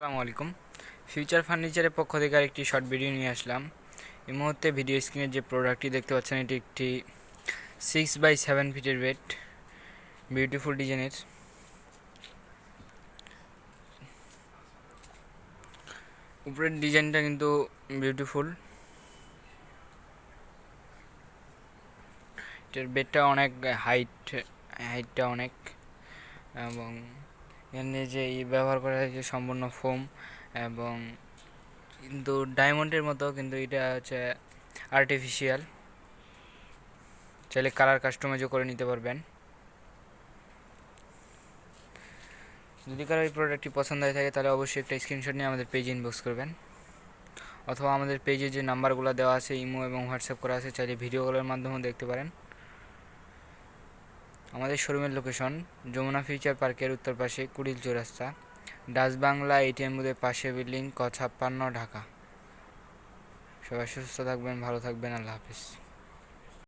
আসসালামু আলাইকুম। ফিউচার ফার্নিচারের পক্ষ থেকে আরেকটি শর্ট ভিডিও নিয়ে আসলাম। এই মুহূর্তে ভিডিও স্ক্রিনে যে প্রোডাক্টটি দেখতে পাচ্ছেন, এটি একটি সিক্স বাই সেভেন ফিটের বেড বিউটিফুল ডিজাইনের উপরের ডিজাইনটা কিন্তু বিউটিফুল এটার বেডটা অনেক হাইট হাইটটা অনেক। এবং এখানে যে ব্যবহার করা হয়েছে সম্পূর্ণ ফোম এবং কিন্তু ডায়মন্ডের মতো কিন্তু এটা হচ্ছে আর্টিফিশিয়াল চাইলে কালার কাস্টমাইজও করে নিতে পারবেন। যদি কারও এই প্রোডাক্টটি পছন্দ হয়ে থাকে তাহলে অবশ্যই একটা স্ক্রিনশট নিয়ে আমাদের পেজে ইনবক্স করবেন। অথবা আমাদের পেজে যে নাম্বারগুলো দেওয়া আছে, ইমো এবং হোয়াটসঅ্যাপ করা আছে, চাইলে ভিডিও কলের মাধ্যমেও দেখতে পারেন। আমাদের শোরুমের লোকেশন যমুনা ফিউচার পার্কের উত্তর পাশে কুড়িল চৌরাস্তা ডাচ বাংলা এটিএম বুথের পাশে বিল্ডিং ক ছাপ্পান্ন ঢাকা। সবাই সুস্থ থাকবেন, ভালো থাকবেন, আল্লাহ হাফিজ।